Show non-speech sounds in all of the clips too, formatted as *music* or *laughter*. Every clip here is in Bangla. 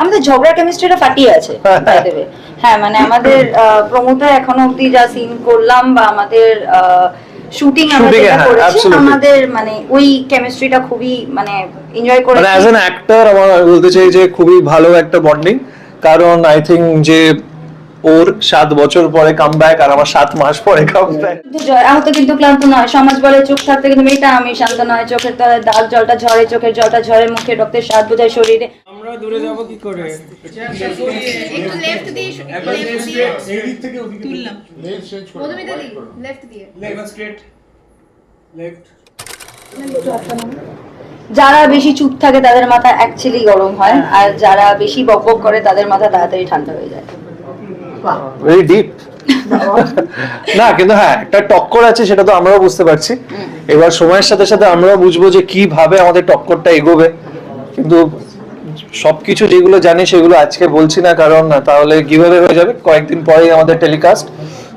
আমাদের ঝগড়া কেমিস্ট্রিটা ফাটিয়ে আছে হ্যাঁ মানে আমাদের প্রমোদা এখনও অব্দি যা সিন করলাম বা আমাদের শুটিং আমরা যেটা হ্যাঁ, করেছি আমাদের মানে ওই কেমিস্ট্রিটা খুবই মানে এনজয় করে মানে অ্যাজ অ্যান অ্যাক্টর আমার বলতে চাই যে খুবই ভালো একটা বন্ডিং কারণ আই থিঙ্ক যে ওর সাত বছর পরে কাম ব্যাক আর আমার সাত মাস পরে কাম ব্যাক কিন্তু আহত কিন্তু ক্লান্ত নয়। সমাজ বলে চোখ সারতে কিন্তু মেয়েটা আমি শান্ত নয়। চোখের তলায় দাগ জলটা ঝরে চোখের জলটা ঝরে মুখে রক্তের স্বাদ বোঝায় শরীরে। আমরা দূরে যাব কি করে? একটু লেফট দিয়ে লেফট দিয়ে। তুললাম। মধুমিতা দি লেফট দিয়ে। স্ট্রেট লেফট যারা বেশি চুপ থাকে তাদের মাথা অ্যাকচুয়ালি গরম হয়। আর যারা বেশি বকবক করে তাদের মাথা তাড়াতাড়ি ঠান্ডা হয়ে যায়। ভেরি ডিপ না কিন্তু হ্যাঁ একটা টক্কর আছে সেটা তো আমরাও বুঝতে পারছি। এবার সময়ের সাথে সাথে আমরাও বুঝব যে কীভাবে আমাদের টক্করটা এগোবে। কিন্তু সবকিছু যেগুলো জানি সেগুলো আজকে বলছি না কারণ না তাহলে কীভাবে হয়ে যাবে? কয়েকদিন পরেই আমাদের টেলিকাস্ট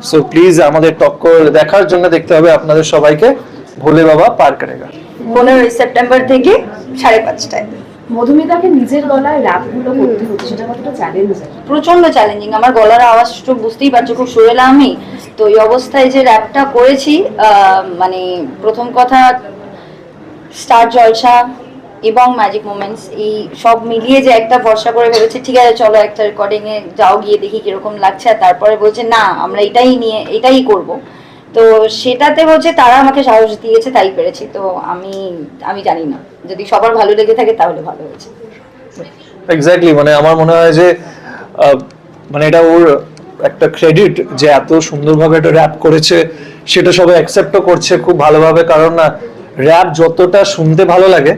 সো প্লিজ আমাদের টক্কর দেখার জন্য দেখতে হবে আপনাদের সবাইকে ভোলে বাবা পার করেগা পনেরোই সেপ্টেম্বর থেকে সাড়ে পাঁচটায়। মধুমিতাকে নিজের গলায় র্যাপগুলো করতে হচ্ছে সেটা কতটা চ্যালেঞ্জ প্রচণ্ড চ্যালেঞ্জিং আমার গলার আওয়াজ তো বুঝতেই পারছ খুব সুরেলা আমি। তো এই অবস্থায় যে র্যাপটা করেছি মানে প্রথম কথা স্টার জলসা এবং ম্যাজিক মোমেন্টস এই সব মিলিয়ে যে একটা ভরসা করে ভেবেছে ঠিক আছে চলো একটা রেকর্ডিং এ যাও গিয়ে দেখি কীরকম লাগছে। আর তারপরে বলছে না আমরা এটাই নিয়ে এটাই করব। তো সেটাতে হচ্ছে তারা আমাকে সাহস দিয়েছে, তাই পেরেছি। তো আমি আমি জানি না। যদি সবার ভালো লেগে থাকে, তাহলে ভালো হয়েছে। এক্স্যাক্টলি মানে আমার মনে হয় যে মানে এটা ওর একটা ক্রেডিট যে এত সুন্দরভাবে এটা র্যাপ করেছে, সেটা সবাই অ্যাকসেপ্টও করছে খুব ভালোভাবে। কারণ না র্যাপ যতটা শুনতে ভালো লাগে,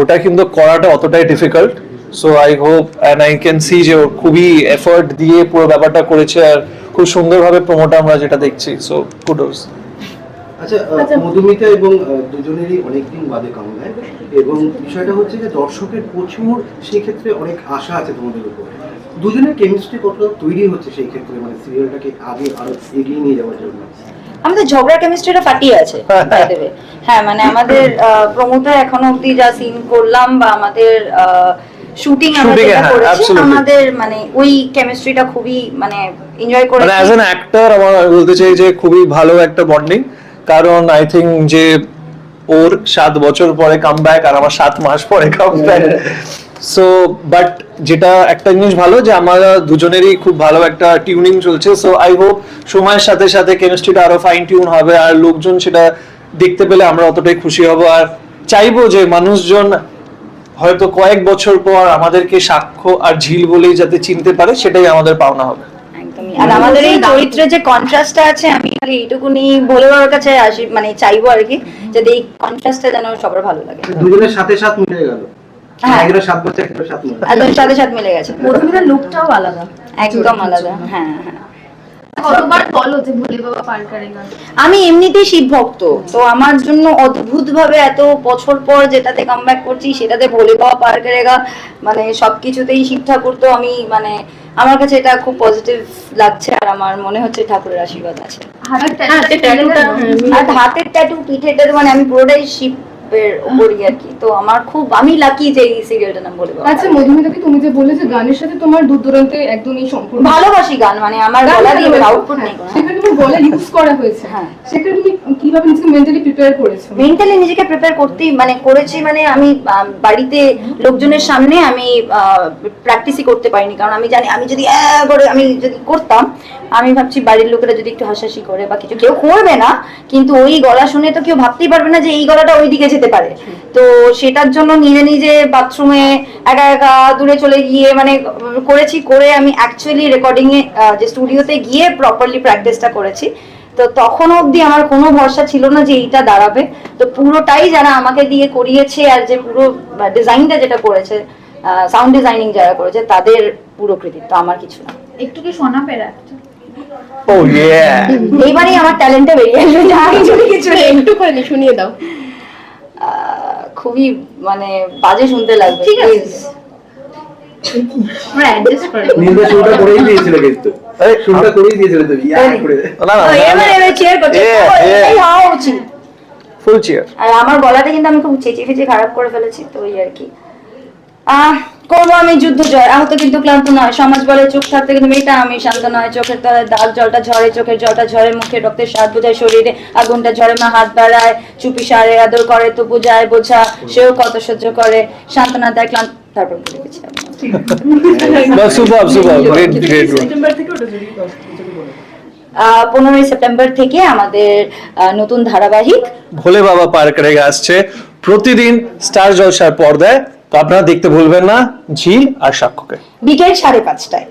ওটা কিন্তু করাটা অতটাই difficult so I hope and I can see যে খুবই এফর্ট দিয়ে পুরো ব্যাপারটা করেছে। আর খুব সুন্দরভাবে প্রমোটা আমরা যেটা দেখছি সো কুডোস আচ্ছা মধুমিতা এবং দুজনেরই অনেকদিন বাদে কামনায় এবং বিষয়টা হচ্ছে যে দর্শকের প্রচুর সেই ক্ষেত্রে অনেক আশা আছে তোমাদের উপর। দুজনের কেমিস্ট্রি কতটা তৈরি হচ্ছে সেই ক্ষেত্রে? মানে সিরিয়ালটাকে আগে আরও এগিয়ে নিয়ে যাওয়ার জন্য। আমাদের ঝগড়া কেমিস্ট্রিটা ফাটিয়ে আছে। হ্যাঁ মানে আমাদের প্রমোটার এখনও অব্দি যা সিন করলাম বা আমাদের শুটিং আমরা যেটা হ্যাঁ, করেছি আমাদের মানে ওই কেমিস্ট্রিটা খুবই মানে এনজয় করে মানে অ্যাজ অ্যান অ্যাক্টর আমার বলতে চাই যে খুবই ভালো একটা বন্ডিং কারণ আই থিঙ্ক যে ওর সাত বছর পরে কাম ব্যাক আর আমার সাত মাস পরে কাম ব্যাক সো বাট যেটা একটা জিনিস ভালো যে আমরা দুজনেরই খুব ভালো একটা টিউনিং চলছে। সো আই হোপ সময়ের সাথে সাথে কেমিস্ট্রিটা আরও ফাইন টিউন হবে আর লোকজন সেটা দেখতে পেলে আমরা অতটাই খুশি হব। আর চাইব যে মানুষজন হয়তো কয়েক বছর পর আমাদেরকে সাক্ষ্য আর ঝিল বলেই যাতে চিনতে পারে সেটাই আমাদের পাওনা হবে। আর আমাদের এই চরিত্রের যে কন্ট্রাস্টটা আছে আমি খালি এইটুকুনি বলে বাবার কাছে আসি মানে চাইব আর কি যাতে এই কন্ট্রাস্টটা যেন সবার ভালো লাগে। দুজনের সাথে সাথ মিলে গেল। হ্যাঁ। সাথে সাথে মিলে গেছে। লুকটাও আলাদা। একদম আলাদা। হ্যাঁ হ্যাঁ। কতবার বলো যে ভুলে বাবা পার করেগা আমি এমনিতেই শিব ভক্ত তো আমার জন্য অদ্ভুত ভাবে এত বছর পর যেটাতে কামব্যাক করছি সেটাতে ভোলে বাবা পার করেগা মানে সবকিছুতেই শিব ঠাকুর তো আমি মানে আমার কাছে এটা খুব পজিটিভ লাগছে আর আমার মনে হচ্ছে ঠাকুরের আশীর্বাদ আছে। হাতের আর হাতের ট্যাটু পিঠের ট্যাটু মানে আমি পুরোটাই শিবের উপরই আর কি। তো আমার খুব আমি লাকি যে এই সিরিয়ালটা নাম বলে আচ্ছা মধুমিতাকে তুমি যে বললে যে গানের সাথে তোমার দূর দূরান্তে একদমই সম্পর্ক ভালোবাসি গান মানে আমার গলা দিয়ে আউটপুট নেই। সেখানে গলা ইউজ করা হয়েছে। হ্যাঁ। সেখানে তুমি কীভাবে নিজেকে মেন্টালি প্রিপেয়ার করেছ? মেন্টালি নিজেকে প্রিপেয়ার করতেই মানে করেছি মানে আমি বাড়িতে লোকজনের সামনে আমি প্র্যাকটিসই করতে পারিনি। কারণ আমি জানি আমি যদি করে আমি যদি করতাম আমি ভাবছি বাড়ির লোকেরা যদি একটু হাসাহাসি করে বা কিছু কেউ করবে না কিন্তু ওই গলা শুনে তো কেউ ভাবতেই পারবে না যে এই গলাটা ওই দিকে যেতে পারে। তো সেটার জন্য নিজে নিজে বাথরুমে একা একা দূরে চলে গিয়ে মানে করেছি করে আমি অ্যাকচুয়ালি রেকর্ডিং এ যে স্টুডিওতে গিয়ে প্রপারলি প্র্যাকটিসটা করেছি। তো তখন অবধি আমার কোনো ভরসা ছিল না যে এইটা দাঁড়াবে। তো পুরোটাই যারা আমাকে দিয়ে করিয়েছে আর যে পুরো ডিজাইনটা যেটা করেছে সাউন্ড ডিজাইনিং যারা করেছে তাদের পুরো কৃতিত্ব আমার কিছু না। একটু কি শোনা পেরা? ও ইয়ে এইবারই আমার ট্যালেন্টটা বেরিয়ে আসবে। যা কিছু কিছু একটু করে শুনিয়ে দাও। খুবই মানে বাজে শুনতে লাগবে ঠিক আছে। আরে, ফুল চেয়ার আমার গলাটা কিন্তু আমি খুব চেঁচিয়ে ফেঁচিয়ে খারাপ করে ফেলেছি তো ওই আর কি। আহ করব আমি যুদ্ধ জয়। আহত কিন্তু ক্লান্ত নয়। সমাজ বলে চোখ থাকতে কিন্তু মেয়েটা আমি শান্ত নয়। চোখের তলায় দাগ জলটা ঝরে চোখের জলটা ঝরে মুখে রক্তের স্বাদ বোঝায় শরীরে। আগুনটা ঝরে মা হাত বাড়ায় চুপি সারে আদর করে তো বোঝায় বোঝা সেও কত সহ্য করে। সান্ত্বনা দেয় ক্লান্ত তারপর গেছি *laughs* পনেরোই সেপ্টেম্বর থেকে আমাদের আহ, নতুন ধারাবাহিক ভোলে বাবা পার্ক রেগে আসছে। প্রতিদিন স্টার জলসার পর্দায় তো আপনারা দেখতে ভুলবেন না ঝিল আর সাক্ষ্যকে। বিকেল সাড়ে পাঁচটায়।